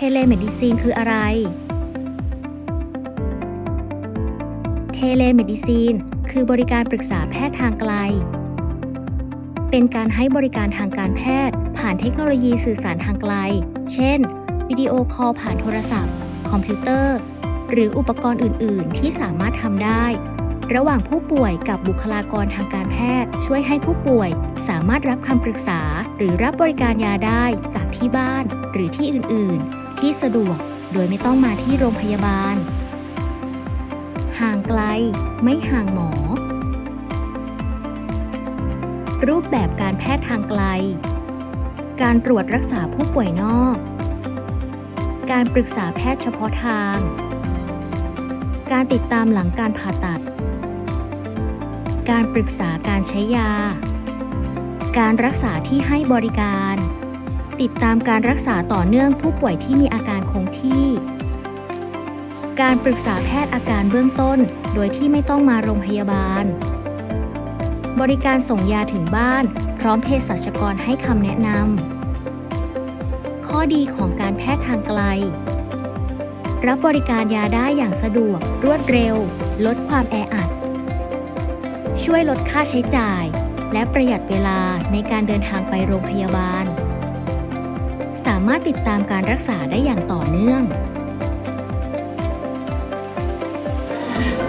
เทเลเมดิซีนคืออะไร เทเลเมดิซีนคือบริการปรึกษาแพทย์ทางไกล เป็นการให้บริการทางการแพทย์ ผ่านเทคโนโลยีสื่อสารทางไกล เช่น วิดีโอคอลผ่านโทรศัพท์ คอมพิวเตอร์ หรืออุปกรณ์อื่น ๆ ที่สามารถทำได้ ระหว่างผู้ป่วยกับบุคลากรทางการแพทย์ ช่วยให้ผู้ป่วยสามารถรับคำปรึกษา หรือรับบริการยาได้จากที่บ้านหรือที่อื่น ๆ ที่สะดวกโดยไม่ต้องมาที่โรงพยาบาล ห่างไกลไม่ห่างหมอ รูปแบบการแพทย์ทางไกล การตรวจรักษาผู้ป่วยนอก การปรึกษาแพทย์เฉพาะทาง การติดตามหลังการผ่าตัด การปรึกษาการใช้ยา การรักษาที่ให้บริการ ติดตามการรักษาต่อเนื่องผู้ป่วยที่มีอาการคงที่ การปรึกษาแพทย์อาการเบื้องต้น โดยที่ไม่ต้องมาโรงพยาบาล บริการส่งยาถึงบ้าน พร้อมเภสัชกรให้คำแนะนำ ข้อดีของการแพทย์ทางไกล รับบริการยาได้อย่างสะดวก รวดเร็ว ลดความแออัด ช่วยลดค่าใช้จ่าย และประหยัดเวลาในการเดินทางไปโรงพยาบาล สามารถติดตามการรักษาได้อย่างต่อเนื่อง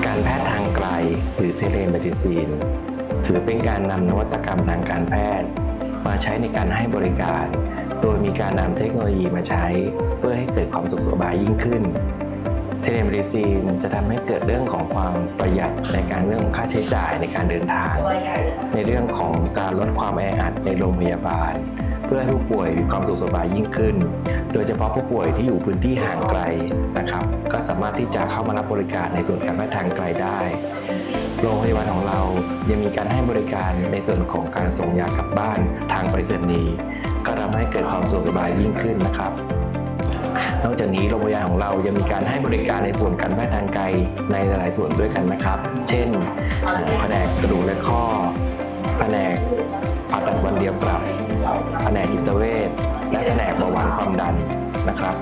การแพทย์ทางไกลหรือเทเลเมดิซีน ถือเป็นการนำนวัตกรรมทางการแพทย์ มาใช้ในการให้บริการ โดยมีการนำเทคโนโลยีมาใช้ เพื่อให้เกิดความสุขสบายยิ่งขึ้น เทเลมดิซีนจะทำให้เกิดเรื่องของความประหยัดในการเรื่องของค่าใช้จ่ายในการเดินทาง ในเรื่องของการลดความแออัดในโรงพยาบาล เพื่อให้ผู้ป่วยมีความสุขสบายยิ่งขึ้น โดยเฉพาะผู้ป่วยที่อยู่พื้นที่ห่างไกลนะครับ ก็สามารถที่จะเข้ามารับบริการในส่วนการแพทย์ทางไกลได้โรงพยาบาลของเรายังมีการให้บริการในส่วนของการส่งยากลับบ้านทางไปรษณีย์ก็ทำให้เกิดความสะดวกสบายยิ่งขึ้นนะครับ นอกจากนี้โรงพยาบาลของเรายังมีการให้บริการในส่วนการแพทย์ทางไกลในหลาย ๆ ส่วนด้วยกันนะครับ เช่นแผนกกระดูกและข้อ แผนกผ่าตัดวันเดียวกลับ แผนกจิตเวชและแผนกเบาหวานความดันนะครับ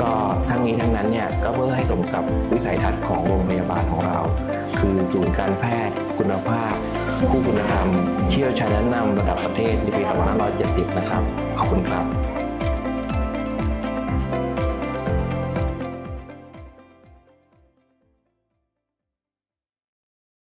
ก็ทั้งนี้ทั้งนั้นเนี่ยก็เพื่อให้สมกับวิสัยทัศน์ของโรงพยาบาลของเรา คือศูนย์การแพทย์คุณภาพ ผู้คุณธรรม เชี่ยวชาญแนะนำระดับประเทศในปี 2570 นะครับ ขอบคุณครับ